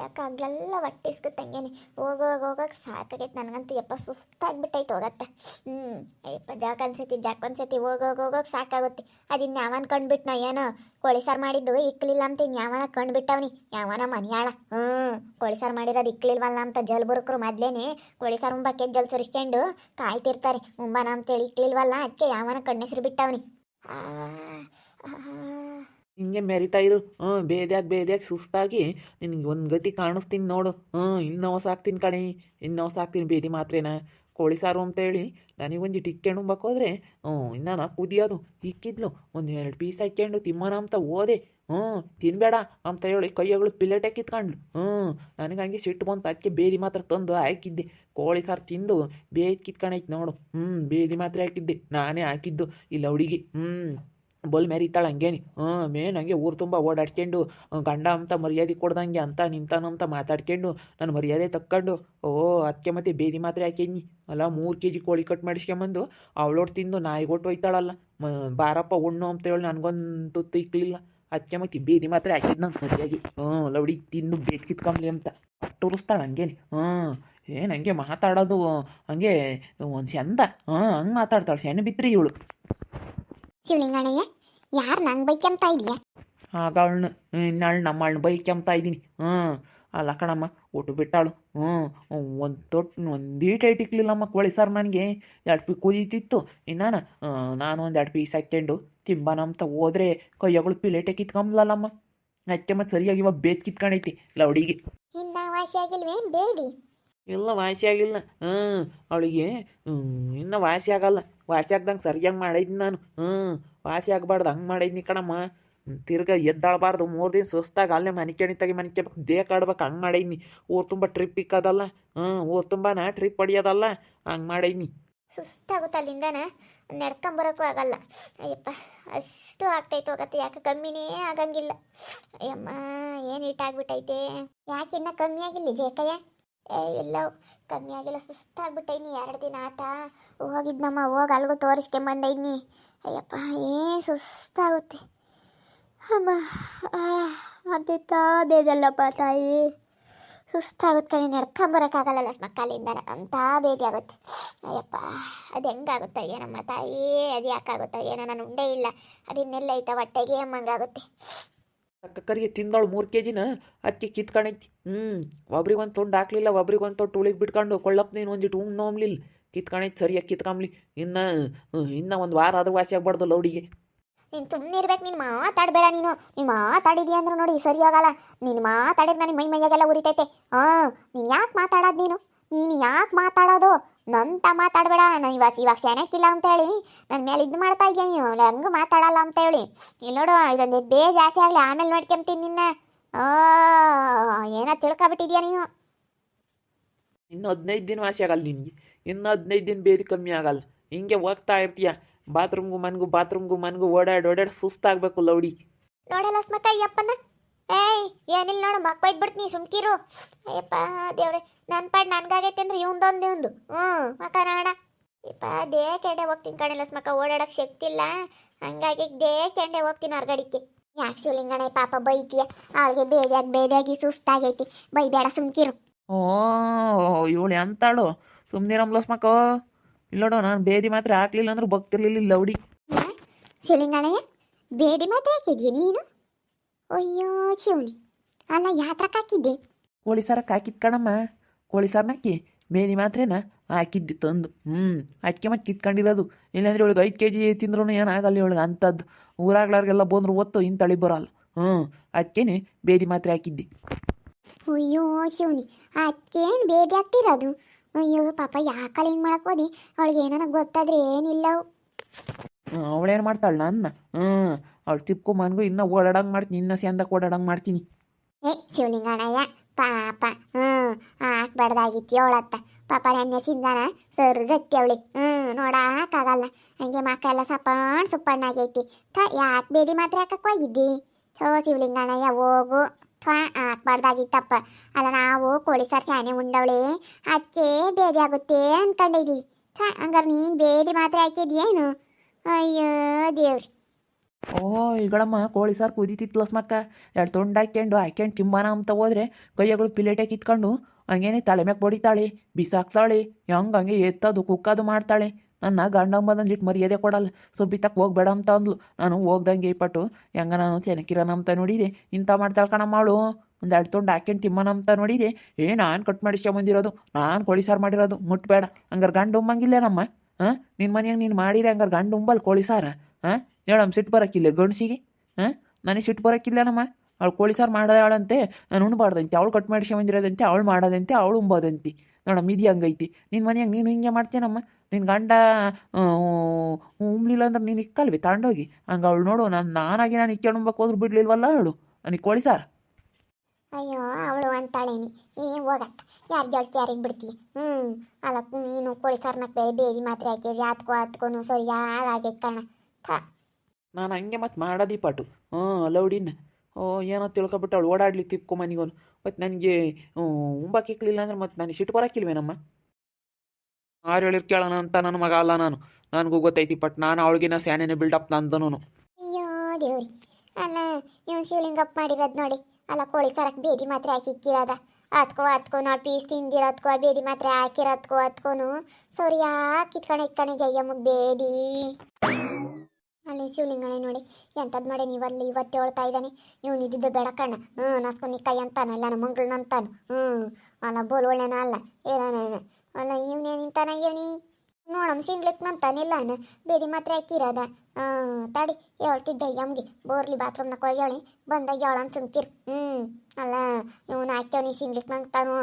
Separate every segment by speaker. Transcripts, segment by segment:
Speaker 1: ಯಾಕೆ ಆಗ್ಲೆಲ್ಲ ಹೊಟ್ಟೆ ಇಸ್ಕೊತಂಗೇನೆ ಹೋಗೋಗ ಹೋಗೋಕೆ ಸಾಕಾಗೈತೆ ನನಗಂತೂ ಯಪ್ಪ ಸುಸ್ತಾಗ್ಬಿಟ್ಟೈತೆ ಹೋಗತ್ತೆ. ಹ್ಞೂ ಅಯ್ಯಪ್ಪ ಜಾಕ್ ಅನ್ಸತಿ ಜಾಕ್ ಅನ್ಸತಿ. ಹೋಗೋಗ ಹೋಗೋಕೆ ಸಾಕಾಗುತ್ತೆ. ಅದಿನ್ನು ಯಾವನ್ ಕಂಡ್ಬಿಟ್ಟು ನಾ ಏನೋ ಕೋಳಿ ಸಾರು ಮಾಡಿದ್ದು ಇಕ್ಲಿಲ್ಲ ಅಂತ ಇನ್ನು ಯಾವನ ಕಂಡುಬಿಟ್ಟವನಿ. ಯಾವನ ಮನೆಯಾಳ. ಹ್ಞೂ ಕೋಳಿ ಸಾರು ಮಾಡಿರೋದು ಇಕ್ಲಿಲ್ವಲ್ಲ ಅಂತ ಜಲ್ ಬುರುಕರು ಮೊದ್ಲೇನೆ ಕೋಳಿ ಸಾರು ಉಂಬಕ್ಕೆ ಜಲ್ ಸುರಿಸ್ಕೊಂಡು ಕಾಯ್ತಿರ್ತಾರೆ. ಉಂಬನ ಅಂತೇಳಿ ಇಕ್ಲಿಲ್ವಲ್ಲ ಅದಕ್ಕೆ ಯಾವನ ಕಣ್ಣೆಸರು ಬಿಟ್ಟವನಿ.
Speaker 2: ಹಿಂಗೆ ಮೆರಿತಾ ಇರು. ಹ್ಞೂ, ಬೇದ್ಯಾಗ ಬೇದ್ಯಾಗ ಸುಸ್ತಾಗಿ ನಿನಗೆ ಒಂದು ಗತಿ ಕಾಣಿಸ್ತೀನಿ ನೋಡು. ಹ್ಞೂ, ಇನ್ನೂ ಸಾಕ್ತೀನಿ ಕಣೆ. ಇನ್ನೂ ಸಾಕ್ತೀನಿ ಬೇದಿ ಮಾತ್ರೇನ. ಕೋಳಿ ಸಾರು ಅಂತೇಳಿ ನನಗೊಂದು ಟಿಕ್ಕೆಂಡು ಹೋದ್ರೆ, ಹ್ಞೂ, ಇನ್ನ ನಾ ಕುದಿಯೋದು ಇಕ್ಕಿದ್ಲು, ಒಂದು ಎರಡು ಪೀಸ್ ಹಾಕ್ಕೊಂಡು ತಿಮ್ಮನ ಅಂತ ಓದೆ. ಹ್ಞೂ, ತಿನ್ಬೇಡ ಅಂತ ಹೇಳಿ ಕೈಯಗಳು ಪಿಲೇಟ್ ಕಿತ್ಕೊಂಡ್ಲು ಹ್ಞೂ, ನನಗೆ ಹಂಗೆ ಸಿಟ್ಟು ಬಂತು. ಅದಕ್ಕೆ ಬೇದಿ ಮಾತ್ರ ತಂದು ಹಾಕಿದ್ದೆ. ಕೋಳಿ ಸಾರು ತಿಂದು ಬೇದ್ ಕಿತ್ಕೊಂಡೈತೆ ನೋಡು. ಹ್ಞೂ, ಬೇದಿ ಮಾತ್ರ ಹಾಕಿದ್ದೆ. ನಾನೇ ಹಾಕಿದ್ದು ಇಲ್ಲ ಹುಡುಗಿ. ಹ್ಞೂ. ಬಲ್ ಮೆರಿತಾಳೆ ಹಂಗೇನಿ. ಹ್ಞೂ, ಮೇನ್ ಹಂಗೆ ಊರು ತುಂಬ ಓಡಾಡ್ಕೊಂಡು ಗಂಡ ಅಂತ ಮರ್ಯಾದೆ ಕೊಡ್ದಂಗೆ ಅಂತ ನಿಂತಾನಂತ ಮಾತಾಡ್ಕೊಂಡು, ನಾನು ಮರ್ಯಾದೆ ತಕ್ಕೊಂಡು, ಓ ಅದಕ್ಕೆ ಮತ್ತೆ ಬೇದಿ ಮಾತ್ರೆ ಹಾಕೇನಿ ಅಲ್ಲ, ಮೂರು ಕೆ ಜಿ ಕೋಳಿ ಕಟ್ ಮಾಡಿಸ್ಕೊಂಬಂದು ಅವಳೋಟ್ ತಿಂದು ನಾಯಿಗೊಟ್ಟು ಹೋಯ್ತಾಳಲ್ಲ ಮ, ಬಾರಪ್ಪ, ಉಣ್ಣು ಅಂತ ಹೇಳಿ ನನಗೊಂದು ತುತ್ತು ಇಕ್ಕಲಿಲ್ಲ ಅದಕ್ಕೆ ಮತ್ತೆ ಬೇದಿ ಮಾತ್ರೆ ಹಾಕಿದ್ದು ನಾನು ಸರಿಯಾಗಿ. ಹ್ಞೂ, ಲವಡಿ, ತಿಂದು ಬೇಟ್ ಕಿತ್ಕೊಂಬ್ಲಿ ಅಂತ. ಟೂರಿಸ್ತಾಳೆ ಹಂಗೇನಿ. ಹ್ಞೂ, ಏನು ಹಂಗೆ ಮಾತಾಡೋದು, ಹಂಗೆ ಒಂದು ಚಂದ ಹಾಂ ಹಂಗೆ ಮಾತಾಡ್ತಾಳೆ ಸೆಣ್ಣೆ ಬಿತ್ರಿ ಇವಳು.
Speaker 1: ಶಿವಲಿಂಗಣ್ಣಯ್ಯ ಯಾರು ನಂಗೆ ಬೈಕಂತ ಇದೆಯಾ?
Speaker 2: ಆಗ ಅವಳನ್ನ ಇನ್ನಾಳು ನಮ್ಮ ಬೈಕ್ ಬೈಕ್ಯಂತ ಇದ್ದೀನಿ. ಹ್ಞೂ ಅಲ್ಲ ಕಣಮ್ಮ ಒಟ್ಟು ಬಿಟ್ಟಾಳು. ಹ್ಞೂ ಒಂದು ತೊಟ್ಟು ಒಂದು ಈಟ್ ಐಟ್ ಇಕ್ಲಿಲ್ಲಮ್ಮ ಕೋಳಿ ಸಾರು ನನಗೆ. ಎರಡು ಪೀ ಕುದೀತಿತ್ತು. ಇನ್ನಾನ? ನಾನು ಒಂದು ಎರಡು ಪೀಸ್ ಹಾಕ್ಕೊಂಡು ತಿಂಬನ ಅಂತ ಹೋದ್ರೆ ಕೈಯಗಳು ಪಿಲೇಟೆ ಕಿತ್ಕೊಂಬ್ಲಲ್ಲಮ್ಮ. ಅದಕ್ಕೆ ಮತ್ತೆ ಸರಿಯಾಗಿ ಇವಾಗ ಬೇತ್ ಕಿತ್ಕೊಂಡೈತಿ ಲೌಡಿಗೆ
Speaker 1: ಇನ್ನ ವಾಸಿ ಆಗಿಲ್ವೇನು? ಬೇಡಿ.
Speaker 2: ಇಲ್ಲ ವಾಸಿ ಆಗಿಲ್ಲ. ಹ್ಞೂ ಅವಳಿಗೆ ಇನ್ನೂ ವಾಸಿ ಆಗಲ್ಲ. ವಾಸಿ ಆಗ್ದಂಗೆ ಸರಿಯಾಗಿ ಮಾಡಿದ್ನಿ ನಾನು. ಹ್ಞೂ ವಾಸಿ ಆಗ್ಬಾರ್ದು, ಹಂಗೆ ಮಾಡಿದ್ನಿ ಕಣಮ್ಮ. ತಿರ್ಗ ಎದ್ದಾಳಬಾರ್ದು, ಮೂರು ದಿನ ಸುಸ್ತಾಗ ಅಲ್ಲೇ ಮನೆ ಕೆಣಿತಾಗಿ ಮನೆ ಕೆಬೇಕು, ದೇಹ ಕಾಡ್ಬೇಕು, ಹಂಗೆ ಮಾಡೀನಿ ಊರು ತುಂಬ ಟ್ರಿಪ್ ಇಕ್ಕದಲ್ಲ. ಹ್ಞೂ ಊರು ನಾ ಟ್ರಿಪ್ ಹೊಡಿಯೋದಲ್ಲ ಹಂಗೆ ಮಾಡೀನಿ
Speaker 1: ಸುಸ್ತಾಗುತ್ತೆ ಅಲ್ಲಿಂದನ. ನಡ್ಕೊಂಬರೋಕ್ಕೂ ಆಗಲ್ಲ. ಅಯ್ಯಪ್ಪ, ಅಷ್ಟು ಆಗ್ತೈತೆ ಹೋಗತ್ತೆ ಯಾಕೆ ಕಮ್ಮಿನೇ ಆಗಂಗಿಲ್ಲ. ಅಯ್ಯಮ್ಮ, ಏನು ಇಟ್ಟಾಗ್ಬಿಟ್ಟೈತೆ ಯಾಕೆ ಇನ್ನ ಕಮ್ಮಿ ಆಗಿಲ್ಲ ಜೇಕಯ್ಯ ಏ ಇಲ್ಲ ಕಮ್ಮಿ ಆಗಿಲ್ಲ ಸುಸ್ತಾಗ್ಬಿಟ್ಟೈನಿ ಎರಡು ದಿನ ಆತ. ಹೋಗಿದ್ನಮ್ಮ ಹೋಗಿ ಅಲ್ಗೂ ತೋರಿಸ್ಕೊಂಬಂದೈನಿ ಅಯ್ಯಪ್ಪ, ಏ ಸುಸ್ತಾಗುತ್ತೆ. ಅಮ್ಮ ಅದಿತ್ತಾ ಬೇಜಲ್ಲಪ್ಪ ತಾಯಿ. ಸುಸ್ತಾಗುತ್ತೆ ಕಣಿ, ನಡ್ಕೊಂಬರೋಕ್ಕಾಗಲ್ಲ ಸ್ಮಕ್ಕಾಲಿಂದ ಅಂತ ಬೇದಿ ಆಗುತ್ತೆ. ಅಯ್ಯಪ್ಪ, ಅದು ಹೆಂಗಾಗುತ್ತಾ ಏನಮ್ಮ ತಾಯಿ? ಅದು ಯಾಕಾಗುತ್ತಾ ಏನೋ ನಾನು ಉಂಡೇ ಇಲ್ಲ. ಅದಿನ್ನೆಲ್ಲ ಐತ ಹೊಟ್ಟೆಗೆ ಅಮ್ಮಂಗಾಗುತ್ತೆ
Speaker 2: ಕರಿಗೆ ತಿಂದವಳು ಮೂರು ಕೆ ಜಿನ ಅಕ್ಕಿ ಕಿತ್ಕೊಂಡೈತಿ ಹ್ಞೂ ಒಬ್ರಿಗೊಂದು ತೊಂಡು ಹಾಕ್ಲಿಲ್ಲ, ಒಬ್ರಿಗೊಂದು ತೊಟ್ಟು ಉಳಿಗೆ ಬಿಟ್ಕೊಂಡು, ಕೊಳ್ಳಪ್ಪ ನೀನು ಒಂದಿಟ್ಟು ಉಣ್ಣು ನೋಮ್ಲಿಲ್ಲ ಕಿತ್ಕೊಂಡೈತಿ ಸರಿಯಾಗಿ ಕಿತ್ಕೊಂಬ್ಲಿ. ಇನ್ನ ಇನ್ನ ಒಂದು ವಾರ ಆದ್ರೂ ವಾಸಿ ಆಗ್ಬಾರ್ದು ಲೌಡಿಗೆ
Speaker 1: ನೀನು ಸುಮ್ಮನೆ ಇರ್ಬೇಕು ನೀನು ಮಾತಾಡಬೇಡ ನೀನು. ನೀನು ಮಾತಾಡಿದ್ಯಾ ಅಂದ್ರೆ ನೋಡಿ ಸರಿ ಆಗಲ್ಲ ನೀನು ಮಾತಾಡಿದ್ರೆ ನನಗೆ ಮೈ ಮೈಯಾಗೆಲ್ಲ ಉರಿತೈತೆ. ಹಾಂ ನೀನು ಯಾಕೆ ಮಾತಾಡೋದು ನೀನು? ನೀನು ಯಾಕೆ ಮಾತಾಡೋದು? ನಂತ ಮಾತಾಡಬೇಡ. ನಾನು ಇವಾಗ ಇವಾಗ ಅಂತ ಹೇಳಿ ನನ್ನ ಮೇಲೆ ಇದು ಮಾಡ್ತಾ ಇದೆಯಾ ನೀನು? ಹಂಗೆ ಮಾತಾಡಲ್ಲ ಅಂತೇಳಿ. ಇಲ್ಲಿ ನೋಡು ಇದೊಂದು ಬೇ ಜಾಸ್ತಿ ಆಗಲಿ. ಆಮೇಲೆ ನೋಡ್ಕೊಂತೀನಿ ನಿನ್ನ. ಏನೋ ತಿಳ್ಕೊಬಿಟ್ಟಿದ್ಯಾ ನೀನು?
Speaker 2: ಇನ್ನು ಹದಿನೈದು ದಿನ ವಾಸಿ ಆಗಲ್ಲ ನಿನಗೆ. ಇನ್ನು ಹದಿನೈದು ದಿನ ಬೇದಿ ಕಮ್ಮಿ ಆಗಲ್ಲ. ಹಿಂಗೆ ಹೋಗ್ತಾ ಇರ್ತೀಯ? ಬಾತ್ರೂಮ್ಗೂ ಮನ್ಗೂ ಬಾತ್ರೂಮ್ಗೂ ಮನ್ಗೂ ಓಡಾಡಿ ಓಡಾಡಿ ಸುಸ್ತಾಗಬೇಕು ಲೌಡಿ.
Speaker 1: ನೋಡಲ್ಲ ಸ್ಮತ್ತ ಅಯ್ಯಪ್ಪನ? ಏಯ್ ಏನಿಲ್ಲ ನೋಡು ಮಕ್ಕ ಬಿಡ್ತೀನಿ ಸುಮ್ಕಿರು. ಅಯ್ಯಪ್ಪ ದೇವ್ರೆ ನನ್ನ ಪಾಡ್ ನನ್ಗಾಗೈತೆ ಅಂದ್ರೆ ಇವಂದೊಂದು ಇವಂದು ಹ್ಞೂ ಮಕ್ಕ ನಾಡ. ಯಪ್ಪ ದೇ ಕೆಂಡೆ ಹೋಗ್ತೀನಿ ಕಣಿಲ್ಲ ಮಕ್ಕ ಓಡಾಡಕ್ಕೆ ಶಕ್ತಿ ಇಲ್ಲ ಹಂಗಾಗಿ ದೇ ಕೆಂಡೆ ಹೋಗ್ತೀನಿ ಹೊರಗಡಿಕೆ ಯಾಕೆ ಶಿವಲಿಂಗಣ ಪಾಪ ಬೈತೀಯ? ಅವಳಿಗೆ ಬೇದಿಯಾಗಿ ಬೇದಿಯಾಗಿ ಸುಸ್ತಾಗೈತಿ. ಬೈಬೇಡ ಸುಮ್ಕಿರು.
Speaker 2: ಓ ಇವಳು ಎಂತಾಳು? ಸುಮ್ಮನಿರಮ್ಲಸ್ ಮಕ್ಕ. ಇಲ್ಲೋಡು ನಾನು ಬೇದಿ ಮಾತ್ರ ಹಾಕ್ಲಿಲ್ಲ ಅಂದ್ರೆ ಬಗ್ತಿರ್ಲಿಲ್ಲ ಲೌಡಿ.
Speaker 1: ಶಿವಲಿಂಗಣಯ್ಯ ಬೇದಿ ಮಾತ್ರ ಹಾಕಿದ್ಯಾ ನೀನು? ಅಯ್ಯೋ ಶಿವನಿ ಅಲ್ಲ ಯಾತ್ರಕ್ಕೆ ಹಾಕಿದ್ದೆ?
Speaker 2: ಕೋಳಿ ಸಾರಕ್ಕೆ ಹಾಕಿದ್ ಕಣಮ್ಮ. ಕೋಳಿ ಸಾರನ್ನ ಮೇಲಿ ಬೇದಿ ಮಾತ್ರೇನ ಹಾಕಿದ್ದು ತಂದು. ಹ್ಞೂ ಅಕ್ಕಿ ಮತ್ತೆ ಕಿತ್ಕೊಂಡಿರೋದು ಇಲ್ಲಾಂದ್ರೆ ಇವಳಿಗೆ ಐದು ಕೆ ಜಿ ತಿಂದ್ರೂ ಏನಾಗಲ್ಲ ಇವಳಿಗೆ ಅಂಥದ್ದು ಊರಾಗ್ಲಾರ್ಗೆಲ್ಲ ಬಂದ್ರು ಒತ್ತು ಇಂತಳಿ ಬರಲ್ಲ. ಹ್ಞೂ ಅದಕ್ಕೇನೆ ಬೇದಿ ಮಾತ್ರೆ ಹಾಕಿದ್ದಿ.
Speaker 1: ಅಯ್ಯೋ ಶಿವನಿ ಅದಕ್ಕೇನು ಬೇದಿ ಆಗ್ತಿರೋದು ಅಯ್ಯೋ ಪಾಪ ಯಾಕಲ್ಲ ಹಿಂಗೆ ಮಾಡಕ್ ಹೋದಿ? ಅವಳಿಗೆ ಏನೋ ಗೊತ್ತಾದ್ರೆ ಏನಿಲ್ಲ.
Speaker 2: ಅವಳೇನು ಮಾಡ್ತಾಳೆ ನನ್ನ? ಹ್ಞೂ ಅವಳು ತಿಪ್ಕೊ ಮನ್ಗೂ ಇನ್ನೂ ಓಡಾಡಂಗೆ ಮಾಡ್ತೀನಿ ಇನ್ನೂ ಸೆಂದ ಓಡಾಡಂಗೆ ಮಾಡ್ತೀನಿ.
Speaker 1: ಏ, ಶಿವಲಿಂಗಣ್ಣಯ್ಯ, ಪಾಪ ಹ್ಞೂ ಹಾಕ್ಬಾರ್ದಾಗಿತ್ತು ಅವಳತ್ತ. ಪಾಪ ನೆನ್ನೆ ಸಿಂದಾನ ಸರ್ಗತ್ತಿ ಅವಳಿ. ಹ್ಞೂ ನೋಡಕ್ಕಾಗಲ್ಲ ಹಂಗೆ ಮಕ್ಕ ಎಲ್ಲ ಸಪ್ಪಣ್ ಸುಪ್ಪಣ್ಣಾಗೈತಿ ಥ, ಯಾಕೆ ಬೇದಿ ಮಾತ್ರ ಹಾಕಕ್ಕೆ ಹೋಗಿದ್ದಿ? ಥೋ, ಶಿವಲಿಂಗಣ್ಣಯ್ಯ, ಹೋಗು. ಥ್ವಾ ಹಾಕ್ಬಾರ್ದಾಗಿತ್ತಪ್ಪ ಅಲ್ಲ, ನಾವು ಕೋಳಿ ಸಾರು ಸ್ಯಾನೆ ಉಂಡವಳೆ. ಅದಕ್ಕೆ ಬೇದಿ ಆಗುತ್ತೆ ಅನ್ಕೊಂಡಿದ್ವಿ ಥಾ, ಹಂಗಾರೆ ನೀನು ಬೇದಿ ಮಾತ್ರ ಹಾಕಿದ್ಯೇನು? ಅಯ್ಯೋ, ದೇವ್ರಿ.
Speaker 2: ಓ ಈಗಳಮ್ಮ ಕೋಳಿ ಸಾರು ಕುದೀತಿತ್ಲಸ್ ಮಕ್ಕ. ಎರಡು ತೊಂಡು ಹಾಕ್ಯಂಡು ಹಾಕ್ಯಂಡು ತಿಂಬಾನ ಅಂತ ಹೋದ್ರೆ ಕೈಯಗಳು ಪಿಲೇಟೆ ಕಿತ್ಕೊಂಡು ಹಂಗೇನೆ ತಲೆ ಮ್ಯಾಗ ಬಡಿತಾಳೆ, ಬಿಸಾಕ್ತಾಳೆ, ಹೆಂಗೆ ಹಂಗೆ ಎತ್ತದು, ಕುಕ್ಕದು ಮಾಡ್ತಾಳೆ. ನನ್ನ ಗಂಡಂಬದಂದಿಟ್ಟು ಮರ್ಯಾದೆ ಕೊಡಲ್ಲ ಸುಬ್ಬಿತಕ್ಕೆ ಹೋಗ್ಬೇಡ ಅಂತ ಅಂದ್ಲು. ನಾನು ಹೋಗ್ದಂಗೆ ಪಟ್ಟು ಹೆಂಗ ನಾನು ಚೆನ್ನಕಿರನ ಅಂತ ನೋಡಿದೆ. ಇಂಥ ಮಾಡ್ತಾಳೆ ಕಣಮ್ಮ ಅವಳು. ಒಂದು ಎರಡು ತೊಂಡು ಹಾಕ್ಯಂಡು ತಿಮ್ಮನ ಅಂತ ನೋಡಿದೆ. ಏ, ನಾನು ಕಟ್ ಮಾಡಿಸ್ಕೊಂಬಂದಿರೋದು, ನಾನು ಕೋಳಿ ಸಾರು ಮಾಡಿರೋದು, ಮುಟ್ಬೇಡ. ಹಂಗಾರೆ ಗಂಡು ಉಮ್ಮಂಗಿಲ್ಲೇನಮ್ಮ? ಹಾಂ ನಿನ್ನ ಮನೆಯಾಗ ನೀನು ಮಾಡಿದೆ ಹಂಗಾರೆ ಗಂಡು ಉಂಬಲ್ ಕೋಳಿ ಸಾರ? ಹಾಂ ಹೇಳಮ್ಮ ಸಿಟ್ಟು ಬರೋಕ್ಕಿಲ್ಲ ಗಂಡಸಿಗೆ. ಹಾಂ ನನಗೆ ಸಿಟ್ಟು ಬರೋಕ್ಕಿಲ್ಲನಮ್ಮ ಅವಳು ಕೋಳಿ ಸಾರು ಮಾಡಾಳಂತೆ ನಾನು ಉಣ್ಬಾರ್ದಂತೆ. ಅವಳು ಕಟ್ ಮಾಡಿಸ್ಕೊಂಬಂದಿರೋದಂತೆ ಅವಳು ಮಾಡೋದಂತೆ, ಅವಳು ಉಂಬೋದಂತೆ. ನೋಡಮ್ಮ, ಇದು ಹಂಗೈತಿ? ನಿನ್ನ ಮನೆಯಾಗ ನೀನು ಹಿಂಗೆ ಮಾಡ್ತೇನಮ್ಮ ನಿನ್ನ ಗಂಡ ಉಂಬ್ಲಿಲ್ಲ ಅಂದ್ರೆ ನೀನು ಇಕ್ಕಲ್ವಿ? ತಗೊಂಡೋಗಿ ಹಂಗೆ ಅವಳು ನೋಡು, ನಾನು ನಾನಾಗಿ ನಾನು ಇಕ್ಕೊಂಡು ಉಣ್ಬೇಕು ಹೋದ್ರು ಬಿಡ್ಲಿಲ್ವಲ್ಲ ಅವಳು? ನನಗೆ ಕೋಳಿ ಸಾರು.
Speaker 1: ಅಯ್ಯೋ ಅವಳು ಅಂತಾಳೇನಿ. ಏ ಹೋಗತ್ತ ಯಾರು ಜೊಳ್ತಿ ಯಾರಿಗೆ ಬಿಡ್ತೀಯ ಹ್ಞೂ ಅಲ್ಲ ನೀನು ಕೋಳಿ ಸಾರ್ನಕ್ಕೆ ಬೇರೆ ಬೇರೆ ಮಾತ್ರೆ ಹಾಕಿದ್ರಿ ಅತ್ಕೋ ಅತ್ಕೋನು ಸರಿ ಆಗೈತೆ ಕಣ. ಥಾ.
Speaker 2: ನಾನು ಹಂಗೆ ಮತ್ತೆ ಮಾಡೋದಿ ಪಾಟು. ಹ್ಞೂ ಅಲೌಡಿನ. ಓ ಏನೋ ತಿಳ್ಕೊಬಿಟ್ಟು ಅವಳು ಓಡಾಡ್ಲಿ ತಿಪ್ಕೊ ಮನಿಗೋನು ಮತ್ತು ನನಗೆ ಉಂಬಾಕಿಕ್ಲಿಲ್ಲ ಅಂದ್ರೆ ಮತ್ತೆ ನನಗೆ ಸಿಟ್ಟು ಬರೋಕ್ಕಿಲ್ವೇನಮ್ಮ ಆರು ಹೇಳಿರ್ ಕೇಳೋಣ ಅಂತ ನನ್ನ ಮಗ ಅಲ್ಲ ನಾನು. ನನಗೂ ಗೊತ್ತೈತಿ ಪಟ್ ನಾನು ಅವಳಿಗಿನ ಸ್ಯಾನೇನೆ ಬಿಲ್ಡಪ್ ನಂದನು
Speaker 1: ಅಯ್ಯೋ ದೇವ್ರಿ. ಅಲ್ಲ ನೀವು ಶಿವಲಿಂಗಪ್ಪ ಮಾಡಿರೋದು ನೋಡಿ. ಅಲ್ಲ ಕೋಳಿ ಸಾರಕ್ಕೆ ಬೇದಿ ಮಾತ್ರೆ ಹಾಕಿ ಇಕ್ಕಿರೋದ? ಅತ್ಕೋ ಅತ್ಕೋ ನಾವು ಪೀಸ್ ತಿಂದಿರೋದ್ಕೋ ಬೇದಿ ಮಾತ್ರೆ ಹಾಕಿರೋದ್ಕೋ ಅತ್ಕೋನು. ಸೌರಿ ಯಾಕೆ ಕಿತ್ಕಣೆ ಇಕ್ಕಣೆ ಜಯ್ಯಮ್ಮಗೆ ಬೇದಿ? ಅಲ್ಲಿ ಶಿವಲಿಂಗಣೆ ನೋಡಿ ಎಂಥದ್ದು ಮಾಡಿ ಅಲ್ಲಿ ಇವತ್ತು ಹೇಳ್ತಾ ಇದ್ದಾನೆ? ಇವನು ಇದ್ದಿದ್ದು ಬೇಡ ಕಣ್ಣ. ಹ್ಞೂ ನಸ್ಕೊಂಡು ಕೈ ಅಂತಾನ ಎಲ್ಲ ನಮ್ಮ ಮಂಗಳನ್ನ ಅಂತಾನು? ಹ್ಞೂ ಅಲ್ಲ ಬೋಲ್ ಒಳ್ಳೆನ ಅಲ್ಲ? ಏನ ಅಲ್ಲ, ಇವನೇ ನಿಂತಾನ, ಇವನಿ? ನೋಡಮ್ ಸಿಂಗ್ಲಿಕ್ ನಂತಾನಿಲ್ಲ ಬೇದಿ ಮಾತ್ರ ಹಾಕಿರದ. ತಡಿ, ಹೇಳ್ತಿದ್ದೆ ಯಮ್ಗೆ. ಬೋರ್ಲಿ ಬಾತ್ರೂಮ್ನಾಗ ಹೋಗ್ಯಾಳಿ ಬಂದಾಗ ಅಂತ ಸುಮ್ಕಿರ್. ಹ್ಞೂ ಅಲ್ಲ, ಇವನು ಹಾಕ್ಯವನಿ ಸಿಂಗ್ಲಿಕ್ ನಂಗ್ತಾನು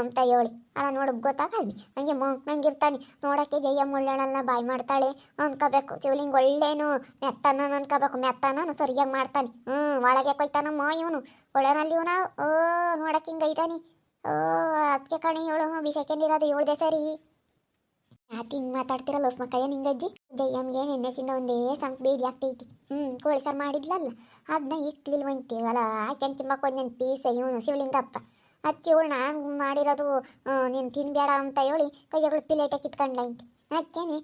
Speaker 1: ಅಂತ ಹೇಳಿ. ಅಲ್ಲ ನೋಡು ಗೊತ್ತಾಗಲ್ವಿ ಹಂಗೆ ಇರ್ತಾನೆ. ನೋಡಕ್ಕೆ ಜಯ್ಯಮ್ಮ ಮುಳ್ಳಣ್ಣಲ್ಲ ಬಾಯ್ ಮಾಡ್ತಾಳೆ. ಅನ್ಕೋಬೇಕು. ಶಿವಲಿಂಗ್ ಒಳ್ಳೇನು. ಮೆತ್ತನ ಅನ್ಕೋಬೇಕು. ಮೆತ್ತನ ಸರಿಯಾಗಿ ಮಾಡ್ತಾನೆ. ಹ್ಞೂ ಒಳಗೆ ಕೊಯ್ತಾನಮ್ಮ ಇವನು. ಒಳ್ಳೆನಲ್ಲಿ ಇವನ, ಓ ನೋಡಕ್ಕೆ ಹಿಂಗೆ ಓ ಅದಕ್ಕೆ ಕಣಿ, ಹೇಳು. ಬಿಸೆಕೆಂಡಿರೋದು ಹೇಳ್ದೆ ಸರಿ. ಯಾಕೆ ಹಿಂಗೆ ಮಾತಾಡ್ತಿರಲ್ಲ ಹೊಸ್ಮಕ್ಕಯ್ಯ ನಿಂಗಜ್ಜಿ ಜಯ್ಯಮ್ಗೆ ನೆನ್ನೆಸಿಂದ ಒಂದೇ ಸಂಕ್ ಬೇದಿ ಆಗ್ತೈತಿ ಹ್ಞೂ ಕೋಳಿ ಸಾರು ಮಾಡಿದ್ಲಲ್ಲ ಅದನ್ನ ಇಕ್ಲಿಲ್ವಂತೀವಲ್ಲ ಆಕೆನ್ ತಿಂಬಕ್ಕೆ ಒಂದು ನನ್ನ ಪೀಸ ಇವನು ಶಿವಲಿಂಗಪ್ಪ. ಅದಕ್ಕೆ ಇವಳು ನಾನು ಮಾಡಿರೋದು ನೀನು ತಿನ್ಬೇಡ ಅಂತ ಹೇಳಿ ಕೈಗಳು ಪಿಲೇಟ ಕಿತ್ಕೊಂಡ್ಲೈಂತಿ ಅದಕ್ಕೇನೆ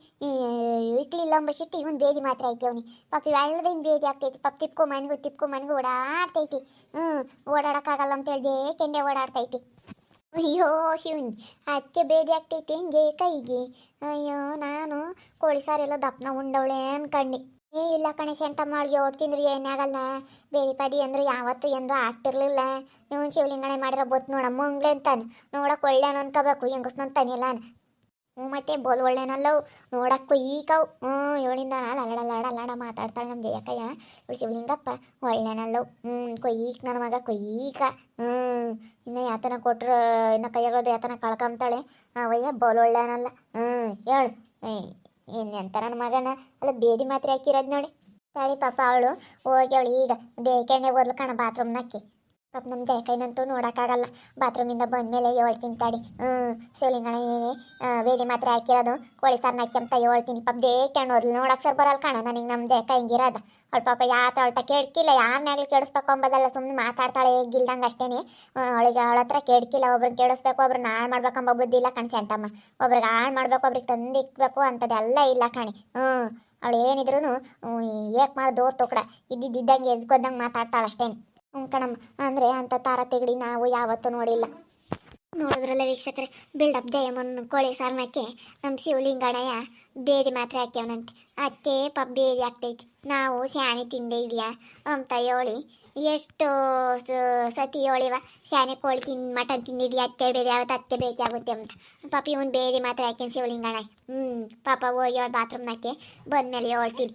Speaker 1: ಇಕ್ಲಿಲ್ಲ ಅಂಬ ಶಿಟ್ಟು, ಇವನು ಬೇದಿ ಮಾತ್ರ ಐತಿ ಅವನಿ ಪಾಪಿ ಹಿಂಗೆ ಬೇದಿ ಆಗ್ತೈತಿ ಪಾಪ ತಿಪ್ಕೊ ಮನೆಗೂ ತಿಪ್ಕೊ ಮನೆಗೂ ಓಡಾಡ್ತೈತಿ ಹ್ಞೂ ಓಡಾಡೋಕ್ಕಾಗಲ್ಲ ಅಂತ ಹೇಳ್ದೆ, ಕೆಂಡೆ ಓಡಾಡ್ತೈತಿ ಅಯ್ಯೋ ಶಿವನ್ ಅದಕ್ಕೆ ಬೇದಿ ಆಗ್ತೈತಿ ಹಿಂಗೆ ಕೈಗೆ. ಅಯ್ಯೋ, ನಾನು ಕೋಳಿ ಸಾರೆಲ್ಲ ದಪ್ಪನ ಉಂಡವಳೆ ಅನ್ಕಂಡು. ಏ, ಇಲ್ಲ ಕಣೆ ಸೆಂಟ ಮಾಡಿ ಓಡ್ತಿಂದ್ರು ಏನಾಗಲ್ಲ ಬೇದಿ ಪದಿ ಅಂದ್ರೆ ಯಾವತ್ತು ಎಂದು ಆಗ್ತಿರ್ಲಿಲ್ಲ. ಇವನು ಶಿವಲಿಂಗಣೆ ಮಾಡಿರೋ ಬೊತ್ ನೋಡ ಮುಂಗ್ಲೆ ಅಂತಾನೆ. ನೋಡಕ್ಕೆ ಒಳ್ಳೆನ ಅನ್ಕೋಬೇಕು ಹೆಂಗಸ್ನಂತಾನಿಲ್ಲ ಹ್ಞೂ ಮತ್ತೆ ಬೋಲ್ ಒಳ್ಳೆನಲ್ಲವು. ನೋಡಕ್ಕೂ ಈಕವು ಹ್ಞೂ ಇವಳಿಂದ ಲಡ ಮಾತಾಡ್ತಾಳೆ ನಮ್ಮ ಜಯಕಯ್ಯ ಇವಳು ಶಿವಲಿಂಗಪ್ಪ, ಒಳ್ಳೆನಲ್ಲವು. ಹ್ಞೂ ಕೊಯ್ಯೀಕ್ ನನ್ನ ಮಗ ಕೊಯ್ಯೀಕ ಹ್ಞೂ, ಇನ್ನು ಯಾತನ ಕೊಟ್ಟರು ಇನ್ನು ಕೈಯಾಗೋದು ಯಾತನ ಕಳ್ಕೊಂತಾಳೆ ಅವಯ್ಯ, ಬೋಲ್ ಒಳ್ಳೆನಲ್ಲ. ಹ್ಞೂ, ಹೇಳು. ಇನ್ನೆಂತ ನನ್ನ ಮಗನ? ಅಲ್ಲ, ಬೇದಿ ಮಾತ್ರೆ ಹಾಕಿರೋದು ನೋಡಿ. ತಾಳಿ ಪಾಪ ಅವಳು. ಹೋಗಿ ಅವಳು ಈಗ. ದೇಕೆಣ್ಣೆ ಓದ್ಲು ಕಣ, ಬಾತ್ರೂಮ್ನಕ್ಕೆ. ಪಾಪ ನಮ್ಮ ಜಯಕೈನಂತೂ ನೋಡೋಕ್ಕಾಗಲ್ಲ. ಬಾತ್ರೂಮಿಂದ ಬಂದಮೇಲೆ ಹೇಳ್ತೀನಿ ತಡಿ ಹ್ಞೂ ಶಿವಲಿಂಗಣ ಏನೇ ಬೇದಿ ಮಾತ್ರ ಹಾಕಿರೋದು. ಕೋಳಿ ಸಾರನ್ನ ಹಾಕ್ಯಂತ ಹೇಳ್ತೀನಿ ಪಾಪ ದೇಕೆಣ್ಣೆ ಓದ್ಲು ನೋಡಕ್ಕೆ ಸರ್ ಬರಲ್ಲ ಕಣ ನನಗೆ ನಮ್ಮ ಜಯಕ ಹಿಂಗಿರೋದ. ಅವಳು ಪಾಪ ಯಾತ ಅವಳ್ತ ಕೇಳ್ಕಿಲ್ಲ ಯಾರನ್ನಾಗ್ಲಿ ಕೇಳಿಸ್ಬೇಕು ಅಂಬೋದಲ್ಲ ಸುಮ್ಮನೆ ಮಾತಾಡ್ತಾಳೆ ಗಿಲ್ದಂಗೆ ಅಷ್ಟೇನೆ. ಅವಳಿಗೆ ಅವಳ ಹತ್ರ ಕೇಳ್ಕಿಲ್ಲ ಒಬ್ರನ್ನ ಕೇಳಿಸ್ಬೇಕು ಒಬ್ರನ್ನ ಹಾಳು ಮಾಡ್ಬೇಕಂಬ ಬುದ್ಧಿ ಇಲ್ಲ ಕಣ್ ಅಂತಮ್ಮ ಒಬ್ರಿಗೆ ಹಾಳು ಮಾಡ್ಬೇಕು, ಒಬ್ರಿಗೆ ತಂದಿಕ್ಬೇಕು ಅಂಥದ್ದೆಲ್ಲ ಇಲ್ಲ ಕಣೆ. ಹ್ಞೂ ಅವಳು ಏನಿದ್ರು ಏಕ್ ಮಾಡಿ ದೋರ್ ತೋಕಡ. ಇದ್ದಿದ್ದಂಗೆ ಎದ್ಕೋದಂಗೆ ಮಾತಾಡ್ತಾಳೆ ಅಷ್ಟೇನೆ. ಹ್ಞೂ ಕಣಮ್ಮ. ಅಂದರೆ ಅಂಥ ತಾರ ತೆಗಡಿ ನಾವು ಯಾವತ್ತೂ ನೋಡಿಲ್ಲ. ನೋಡಿದ್ರಲ್ಲ ವೀಕ್ಷಕರೆ ಬಿಲ್ಡಪ್ ಜಯಮ್ಮನ ಕೋಳಿ ಸಾರ್ನಕ್ಕೆ ನಮ್ಮ ಶಿವಲಿಂಗಣಯ್ಯ ಬೇದಿ ಮಾತ್ರ ಹಾಕ್ಯವನಂತೆ. ಅತ್ತೆ ಪಾಪ ಬೇದಿ ಆಗ್ತೈತಿ. ನಾವು ಶ್ಯಾನಿ ತಿಂದೆ ಇದೆಯಾ? ಅಂತ ಹೇಳಿ ಎಷ್ಟು ಸತಿ ಹೇಳಿವ, ಸ್ಯಾನೆ ಕೋಳಿ ತಿನ್, ಮಟನ್ ತಿಂದಿದ್ಯಾ? ಅತ್ತೆ ಬೇದಿ ಆಗುತ್ತೆ ಅತ್ತೆ ಬೇದಿ ಆಗುತ್ತೆ ಅಂತ. ಪಾಪ ಇವನು ಬೇದಿ ಮಾತ್ರ ಹಾಕ್ಯನ್ ಶಿವಲಿಂಗಣ ಹ್ಞೂ ಪಾಪ ಹೋಗಿ ಅವಳು ಬಾತ್ರೂಮ್ನಕ್ಕೆ ಬಂದಮೇಲೆ ಹೇಳ್ತೀನಿ.